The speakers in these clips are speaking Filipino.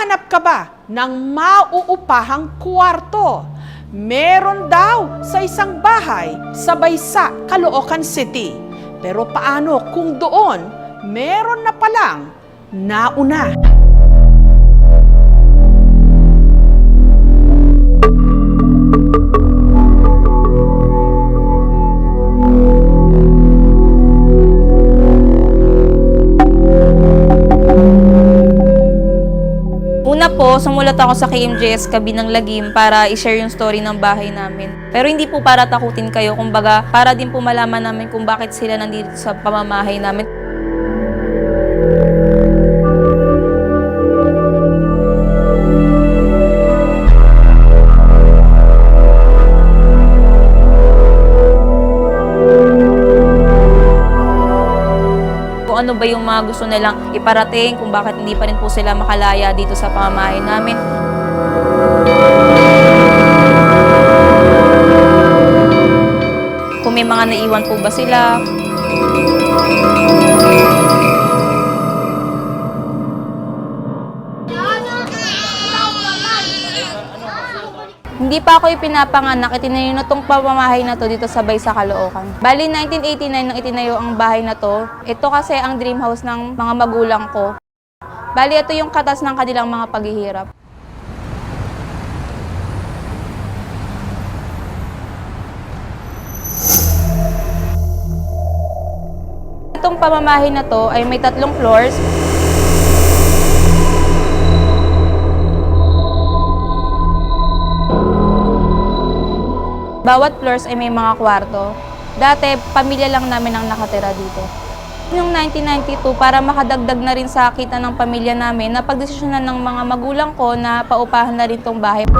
Naghahanap ka ba ng mauupahang kwarto? Meron daw sa isang bahay sa Baysa, Caloocan City. Pero paano kung doon meron na palang nauna? Po, sumulat ako sa KMJS Kabinang Lagim para i-share yung story ng bahay namin. Pero hindi po para takutin kayo, kumbaga para din po malaman namin kung bakit sila nandito sa pamamahay namin. Ba yung mga gusto nilang iparating, kung bakit hindi pa rin po sila makalaya dito sa pamamahay namin. Kung may mga naiwan po ba sila. Hindi pa ako ipinapanganak, itinayo na tong pamamahay na to dito sa Baysa, Caloocan. Bali, 1989 nang itinayo ang bahay na to. Ito kasi ang dream house ng mga magulang ko. Bali, ito yung katas ng kanilang mga paghihirap. Itong pamamahay na to ay may tatlong floors. Bawat floors ay may mga kwarto. Dati, pamilya lang namin ang nakatira dito. Noong 1992, para makadagdag na rin sa kita ng pamilya namin, napagdesisyonan ng mga magulang ko na paupahan na rin tong bahay.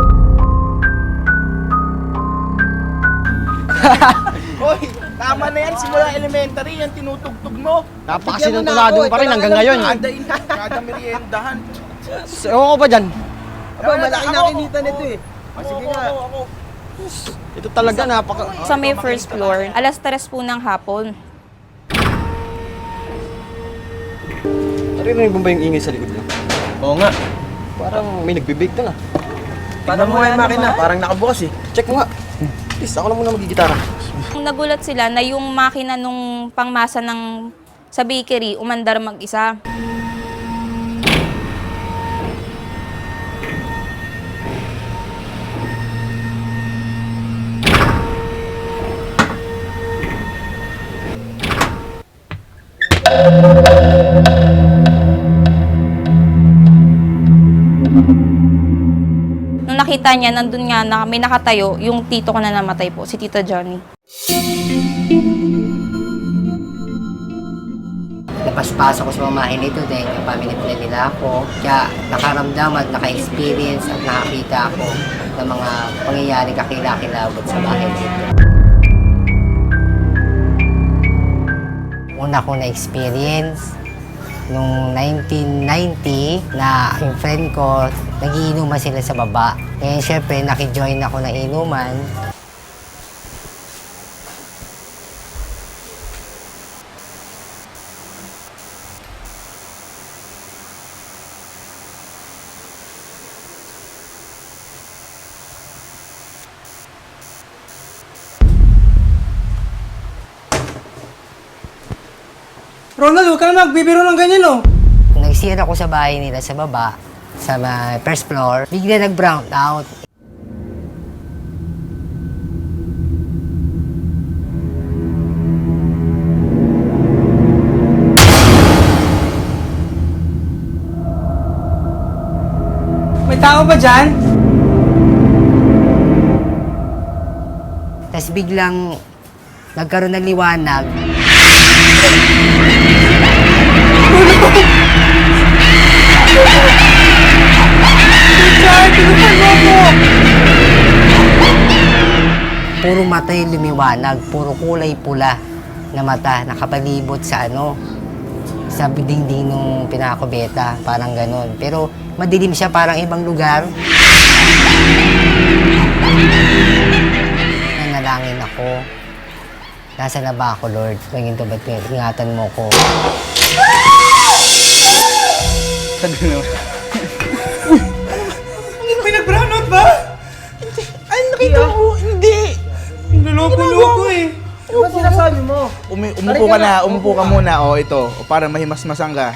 Hoy, tama na yan. Simula elementary, yan tinutugtog mo. Napakasinunturado mo pa rin hanggang ngayon. Kada, in, kada meriendahan. Ewan ko ba dyan? Aba, malaki na kinita nito eh. sige nga. Ako, ako. Ito talaga napaka... Sa may first floor, alas 3 po ng hapon. Naririnig mo ba yung ingay sa likod niyo? Oo nga. Parang may nagbibig ah. Paano mo yung makina? Parang nakabukas eh. Check mo nga. Please, ako lang muna magigitara. Nung Nagulat sila na yung makina nung pangmasa ng sa bakery umandar mag-isa. Nakita niya, nandun nga na may nakatayo, yung tito ko na namatay po, si Tito Johnny. Napaspasok ko sa mamahay nito dahil yung family plan nila ako. Kaya nakaramdam at naka-experience at nakakita ako ng mga pangyayari kakilakilabot sa bahay nito. Una ko na-experience nung 1990 na yung friend ko, nagiinuman sila sa baba. Ngayon, syempre, nakijoin ako ng inuman. Ronald, huwag ka na magbibiro ng ganyan, oh. Nagsira ako sa bahay nila sa baba, sa first floor. Bigla nag-brown out. May tao ba dyan? Tapos biglang nagkaroon ng liwanag. Puro mata yung lumiwanag, puro kulay pula na mata, nakapalibot sa ano, sa dingding nung pinakabeta, parang ganon. Pero madilim siya, parang ibang lugar. Nanalangin ako. Nasa na ba ako, Lord? Naging tubat ko, ingatan mo ko. May Ay, nakita mo, hindi. Niloloko-loko eh. Ano ba sinasabi mo? Umi umupo ka na, umupo ka muna. O, ito. O, para mahimasmasan ka.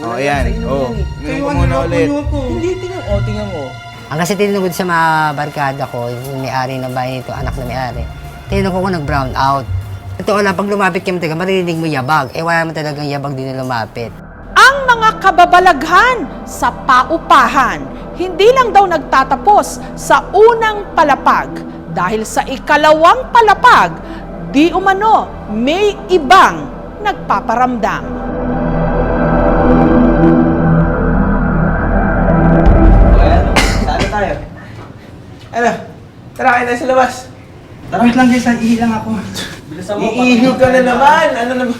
O, ayan. O, uminom ka ang muna ulit. Hindi, tingnan. O, tingnan mo. Ang kasi tinunod sa mga barkada ko, yung may-ari ng bahay nito, anak na may-ari, tinunod ko kung nag-brown out. Totoo lang, pag lumapit ka mo talaga, maririnig mo yabag. Eh, wala naman talagang yabag din na lumapit. Ang mga kababalaghan sa paupahan, hindi lang daw nagtatapos sa unang palapag. Dahil sa ikalawang palapag, di umano may ibang nagpaparamdam. Saan tayo? Ano? Tara, kayo na sa labas. Wait lang guys, ihilang ako. Iihog ka na naman. Ano naman?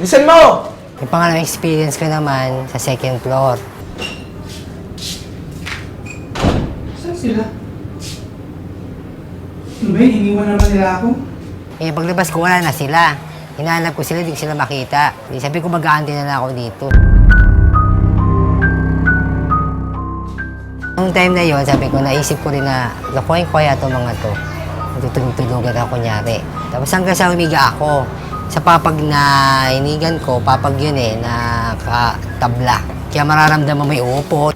Listen mo! Yung pangalawang experience ko naman sa second floor. Saan sila? Ano ba yun? Iniwan naman nila ako? Eh, paglabas ko, wala na sila. Hinahanap ko sila, di ko sila makita. Di sabi ko, mag-aantay na lang ako dito. Noong time na yon, sabi ko, naisip ko rin na, lokohin ko kaya itong mga to. Tutulog-tulugan ako kunyari. Tapos hanggang sa humiga ako, sa papag na inigan ko, papag yun eh, na katabla. Kaya mararamdaman may upo.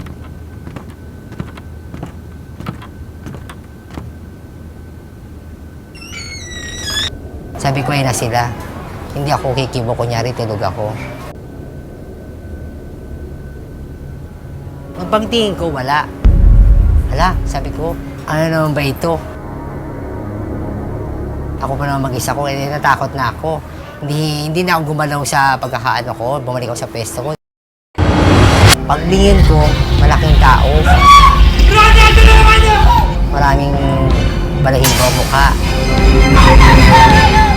Sabi ko, ay na sila. Hindi ako kikibo, kunyari tulog ako. Nung pagtingin ko, wala. Hala, sabi ko, ano naman ba ito? Ako pa naman mag-isa ko, eh, natakot na ako. Hindi, hindi na ako gumalaw sa pagkakaano ko, bumalik ako sa pwesto ko. Paglingin ko, malaking tao. Maraming balahibo ang mukha.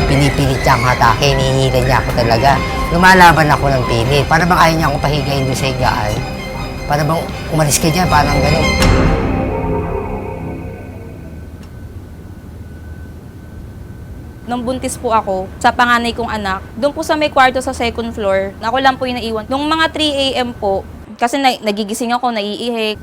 Pinipilit niya akong atake, hinihila niya ako talaga. Lumalaban ako ng pilit. Para bang ayaw niya akong pahigayin doon sa higaan. Para bang umalis ka dyan, parang gano'n. Nung buntis po ako sa panganay kong anak, doon po sa may kwarto sa second floor, ako lang po yung naiwan. Nung mga 3 a.m. po, kasi na, nagigising ako, naiihi.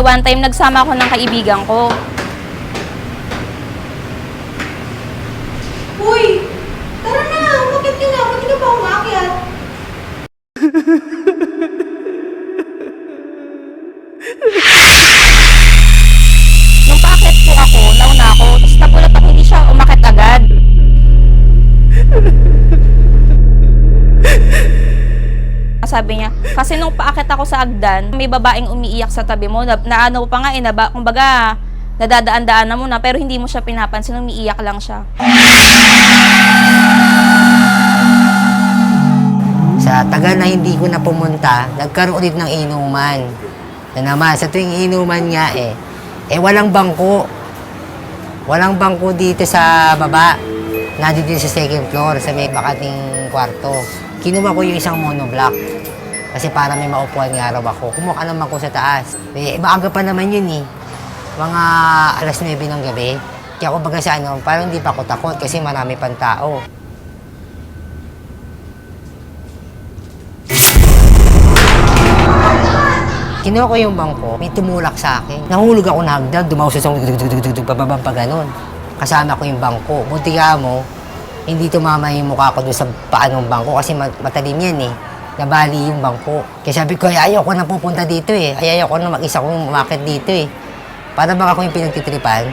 One time nagsama ako ng kaibigan ko. Kasi nung paakit ako sa agdan, may babaeng umiiyak sa tabi mo, na, na ano pa nga eh, kumbaga, nadadaan-daan na mo na, pero hindi mo siya pinapansin, umiiyak lang siya. Sa tagal na hindi ko na pumunta, nagkaroon ulit ng inuman. Na naman, sa tuwing inuman nga eh, eh walang bangko. Walang bangko dito sa baba. Nandito sa second floor, sa may bakating kwarto. Kinuha ko yung isang monoblock. Kasi para may maupuan nga raw ako. Kumuha naman ko sa taas. Eh, maaga pa naman yun eh. Mga alas 9 ng gabi. Kaya ako baga sa ano, parang hindi pa ako takot kasi marami pang tao. Kinuha ko yung bangko, may tumulak sa akin. Nahulog ako na hagdag, dumausos ako, dugdugdugdugdug, pababa pa ganun. Kasama ko yung bangko. Buti ka mo, hindi tumama yung mukha ko doon sa paan ng bangko kasi ma- matalim yan eh. Nabali yung bangko. Kaya sabi ko, ay, ayaw ko na pupunta dito eh. Ay, ayaw ko na mag-isa kong umakit dito eh. Para bang ako yung pinagtitripan?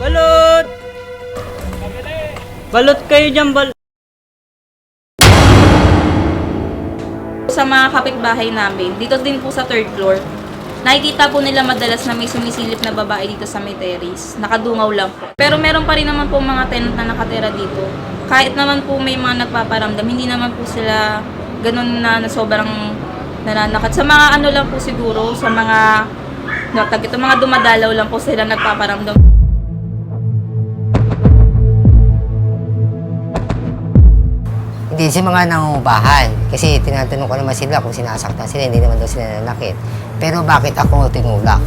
Balot! Balot kayo dyan, bal... Mga kapitbahay namin, dito din po sa third floor, nakikita po nila madalas na may sumisilip na babae dito sa may terrace. Nakadungaw lang po. Pero meron pa rin naman po mga tenant na nakatira dito. Kahit naman po may mga nagpaparamdam, hindi naman po sila ganun na, na sobrang nananakat. Sa mga ano lang po siguro, sa mga no, tag ito, mga dumadalaw lang po sila nagpaparamdam. Hindi si mga nangungupahan. Kasi tinatanong ko naman sila kung sinasaktan sila, hindi naman daw sila nanakit. Pero bakit ako tinulak?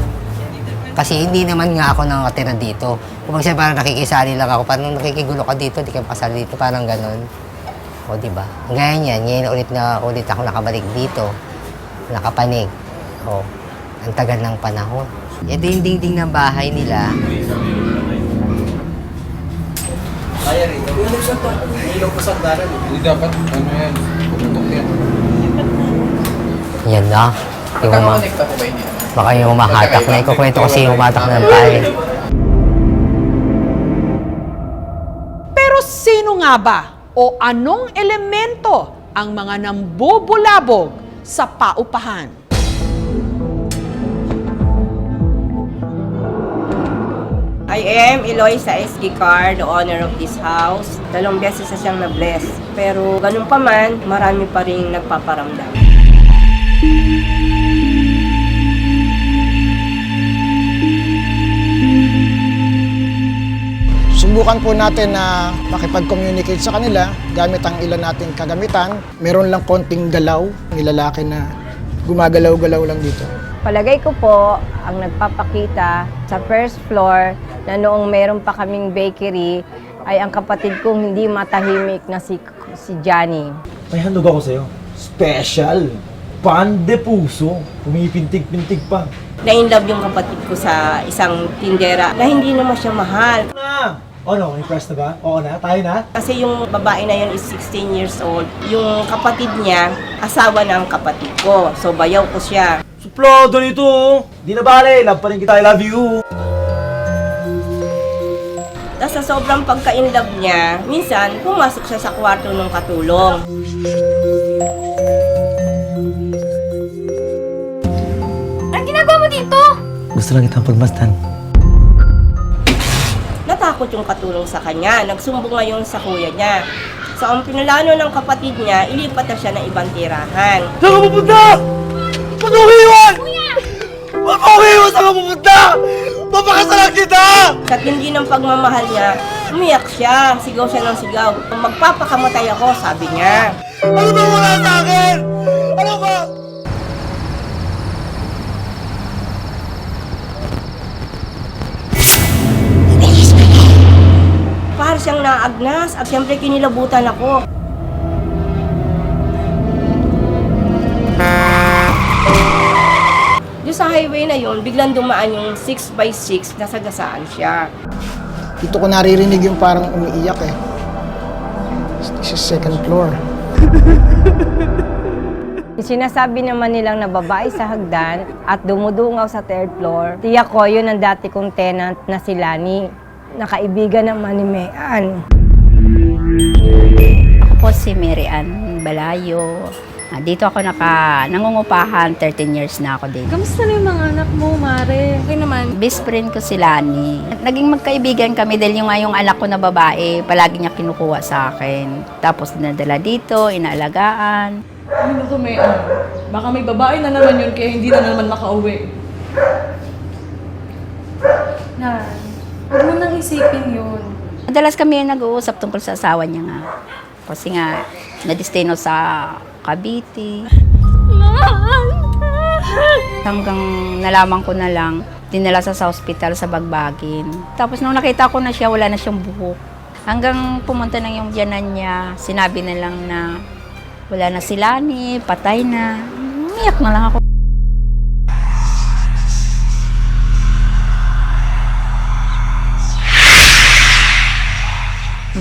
Kasi hindi naman nga ako nakatira dito. Kung siya parang nakikisali lang ako, parang nakikigulo ka dito, di ka pasali dito, parang ganon. O, di ba? Gaya niyan, ngayon ulit na ulit ako nakabalik dito. Nakapanig. O, ang tagal ng panahon. Ito yung dingding ng bahay nila. Yan na. Yung uma- Baka yung humahatak na. Ikukwento kasi yung humatak ng bahay. Pero sino nga ba o anong elemento ang mga nambubulabog sa paupahan? I am Eloisa S. Gicar, the owner of this house. Dalawang beses na siyang na-bless. Pero ganun pa man, marami pa rin nagpaparamdam. Subukan po natin na makipag-communicate sa kanila gamit ang ilan nating kagamitan. Meron lang konting galaw, nilalaki na gumagalaw-galaw lang dito. Palagay ko po, ang nagpapakita sa first floor na noong meron pa kaming bakery ay ang kapatid kong hindi matahimik na si, si Johnny. May handog ako sa'yo. Special! Pan de puso. Pumipintig-pintig pa. Na-inlove yung kapatid ko sa isang tindera na hindi naman siya mahal. Na! Ano, impressed na ba? Oo na? Tayo na? Kasi yung babae na yun is 16 years old. Yung kapatid niya, asawa ng kapatid ko. So bayaw ko siya. Suplado nito! oh. Di na bale, love pa rin kita, I love you! Tapos sa sobrang pagka-inlove niya, minsan pumasok siya sa kwarto ng katulong. Anong ginagawa mo dito? Gusto lang kitang pagmastan. Natakot yung katulong sa kanya. Nagsumbong ngayon sa kuya niya. So ang pinulano ng kapatid niya, ilipat na siya ng ibang tirahan. Saan ka pupunta? Ba't mo iwan? Ba't mo iwan? Ka pupunta? Papakasalan kita! Sa tindi ng pagmamahal niya, umiyak siya. Sigaw siya ng sigaw. Magpapakamatay ako, sabi niya. Ano ba wala sa akin? Ano ba? Para siyang naagnas at siyempre kinilabutan ako. Sa highway na yun, biglang dumaan yung 6x6, nasagasaan siya. Dito ko naririnig yung parang umiiyak eh. This is second floor. Sinasabi naman nilang nababae sa hagdan at dumudungaw sa third floor. Tiyak ko, yun ang dati kong tenant na si Lani. Nakaibigan naman ni Mayan. Ako po si Mary Ann Balayo. Ah, Dito ako naka nangungupahan, 13 years na ako dito. Kamusta na yung mga anak mo, Mare? Okay naman. Best friend ko si Lani. Naging magkaibigan kami dahil yung nga yung anak ko na babae, palagi niya kinukuha sa akin. Tapos dinadala dito, inaalagaan. Ano to may ano? Baka may babae na naman yun kaya hindi na naman makauwi. Na, huwag mo nang isipin yun. Madalas kami nag-uusap tungkol sa asawa niya nga. Kasi nga, na-destino sa Cavite. Hanggang nalaman ko na lang, dinala sa, sa hospital sa Bagbagin. Tapos nung nakita ko na siya, wala na siyang buhok. Hanggang pumunta ng yung biyanan niya, sinabi na lang na wala na sila ni, patay na. Umiyak na lang ako.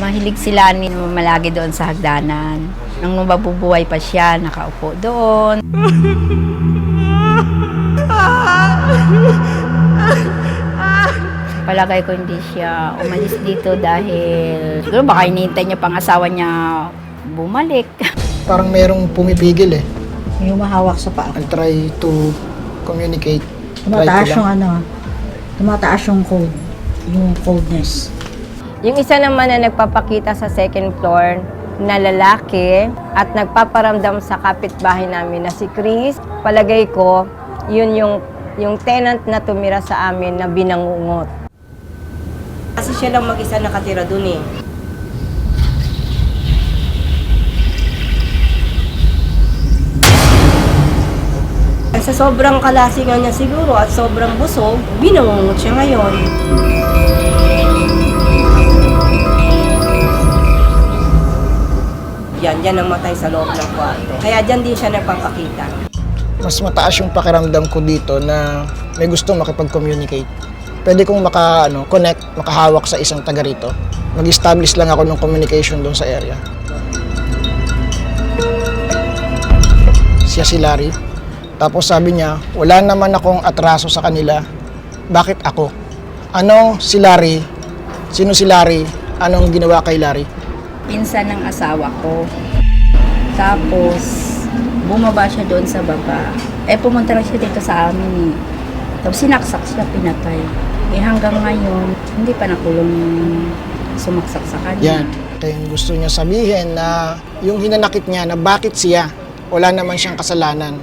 Mahilig sila ni malagi doon sa hagdanan. Nung mabubuhay pa siya, nakaupo doon. Palagay ko hindi siya umalis dito dahil siguro baka hinihintay niya pang asawa niya bumalik. Parang merong pumipigil eh. Yung mahawak sa paa. I'll try to communicate. Tumataas yung ano, tumataas yung code, yung coldness. Yung isa naman na nagpapakita sa second floor na lalaki at nagpaparamdam sa kapitbahay namin na si Chris, palagay ko, yun yung, yung tenant na tumira sa amin na binangungot. Kasi siya lang mag-isa nakatira dun eh. Sa sobrang kalasingan niya siguro at sobrang busog, binangungot siya ngayon. Yan, yan ang matay sa loob ng kwarto. Kaya dyan din siya nagpapakita. Mas mataas yung pakiramdam ko dito na may gusto makipag-communicate. Pwede kong maka, ano, connect, makahawak sa isang taga rito. Mag-establish lang ako ng communication doon sa area. Siya si Larry. Tapos sabi niya, wala naman akong atraso sa kanila. Bakit ako? Ano si Larry? Sino si Larry? Anong ginawa kay Larry? Pinsan ng asawa ko. Tapos, bumaba siya doon sa baba. Eh, pumunta lang siya dito sa amin eh. Tapos sinaksak siya, pinatay. Eh, hanggang ngayon, hindi pa nakulong yung sumaksak sa kanya. Yan. Kaya yung gusto niya sabihin na yung hinanakit niya na bakit siya, wala naman siyang kasalanan.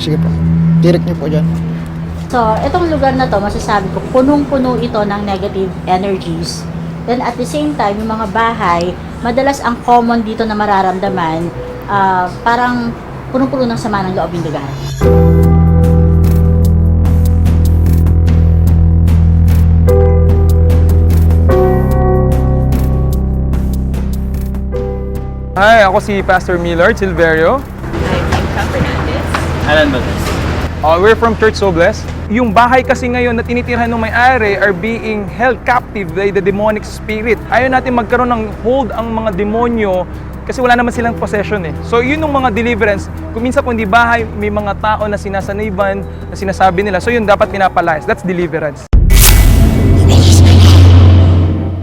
Sige po. Direct niyo po dyan. So, itong lugar na to, masasabi ko, punong-puno ito ng negative energies. Then at the same time, yung mga bahay, madalas ang common dito na mararamdaman, ah, parang punong-puno ng sama ng loob yung lugar. Hi, ako si Pastor Millard Silverio. Alan Valdez. Uh, we're from Church So Blessed. Yung bahay kasi ngayon na tinitirhan ng may-ari are being held captive by the demonic spirit. Ayaw natin magkaroon ng hold ang mga demonyo kasi wala naman silang possession eh. So yun yung mga deliverance. Kung minsan kung di bahay, may mga tao na sinasaniban, na sinasabi nila. So yun dapat pinapalayas. That's deliverance.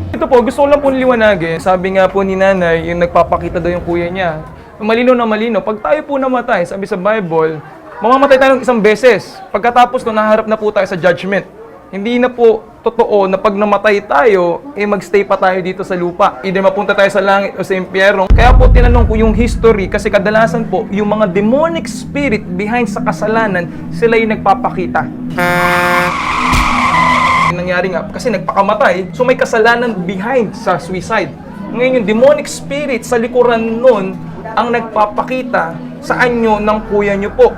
Ito po, gusto ko lang po niliwanagin. Sabi nga po ni nanay, yung nagpapakita daw yung kuya niya. Malino na malino. Pag tayo po namatay, sabi sa Bible, mamamatay tayo ng isang beses. Pagkatapos no, naharap na po tayo sa judgment. Hindi na po totoo na pag namatay tayo, eh magstay pa tayo dito sa lupa. Either mapunta tayo sa langit o sa impyerno. Kaya po tinanong ko yung history kasi kadalasan po, yung mga demonic spirit behind sa kasalanan, sila yung nagpapakita. Nangyari nga, kasi nagpakamatay, so may kasalanan behind sa suicide. Ngayon yung demonic spirit sa likuran nun ang nagpapakita sa anyo ng kuya nyo po.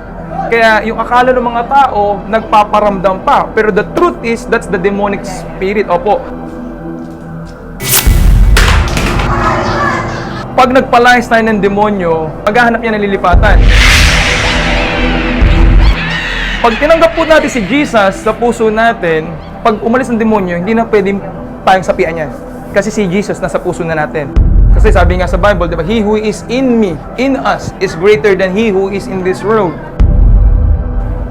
Kaya yung akala ng mga tao, nagpaparamdam pa. Pero the truth is, that's the demonic spirit. Opo. Pag nagpalayas tayo ng demonyo, maghahanap niya ng lilipatan. Pag tinanggap po natin si Jesus sa puso natin, pag umalis ng demonyo, hindi na pwedeng tayong sapian yan. Kasi si Jesus nasa puso na natin. Kasi sabi nga sa Bible, di He who is in me, in us, is greater than he who is in this world.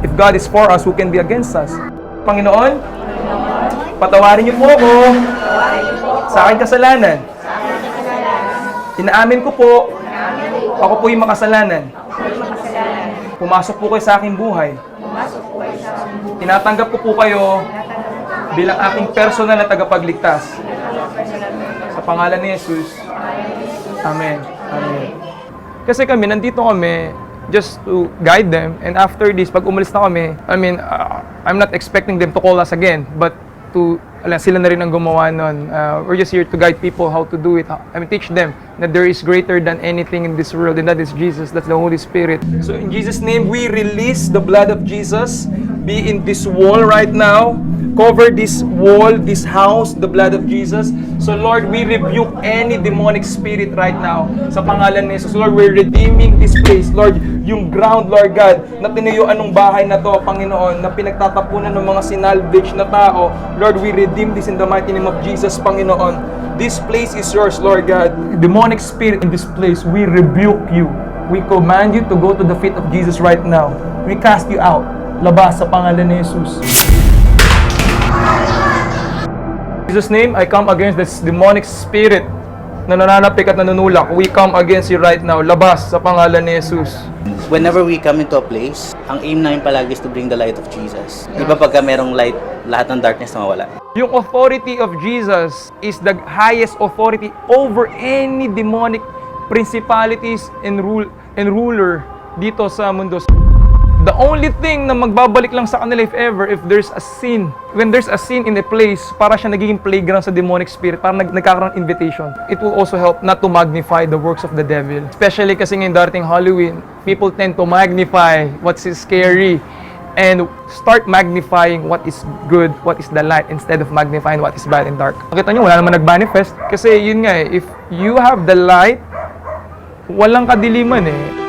If God is for us, who can be against us? Panginoon, patawarin niyo po ako sa aking kasalanan. Inaamin ko po, ako po yung makasalanan. Pumasok po kayo sa aking buhay. Tinatanggap ko po kayo bilang aking personal na tagapagligtas. Sa pangalan ni Jesus. Amen. Amen. Kasi kami, nandito kami just to guide them. And after this, pag umalis na kami, I mean, uh, I'm not expecting them to call us again, but to, ala, sila na rin ang gumawa nun. Uh, we're just here to guide people how to do it. I mean, teach them that there is greater than anything in this world, and that is Jesus. That's the Holy Spirit. So in Jesus' name, we release the blood of Jesus. Be in this wall right now. Cover this wall, this house, the blood of Jesus. So Lord, we rebuke any demonic spirit right now. Sa pangalan ni Jesus, Lord, we're redeeming this place. Lord, yung ground, Lord God, na tinayuan ng bahay na to, Panginoon, na pinagtatapunan ng mga sinalvage na tao. Lord, we redeem this in the mighty name of Jesus, Panginoon. This place is yours, Lord God. Demonic spirit in this place, we rebuke you. We command you to go to the feet of Jesus right now. We cast you out. Labas sa pangalan ni Jesus. In Jesus' name, I come against this demonic spirit na nananapik at nanunulak. We come against you right now. Labas sa pangalan ni Jesus. Whenever we come into a place, ang aim namin palagi is to bring the light of Jesus. Iba pagka merong light, lahat ng darkness mawala. Yung authority of Jesus is the highest authority over any demonic principalities and rule and ruler dito sa mundo. The only thing na magbabalik lang sa kanila if ever, if there's a sin, when there's a sin in a place, para siya nagiging playground sa demonic spirit, para nag nagkakaroon invitation. It will also help not to magnify the works of the devil. Especially kasi ngayong darating Halloween, people tend to magnify what's scary and start magnifying what is good, what is the light, instead of magnifying what is bad and dark. Makita nyo, wala naman nag-manifest. Kasi yun nga eh, if you have the light, walang kadiliman eh.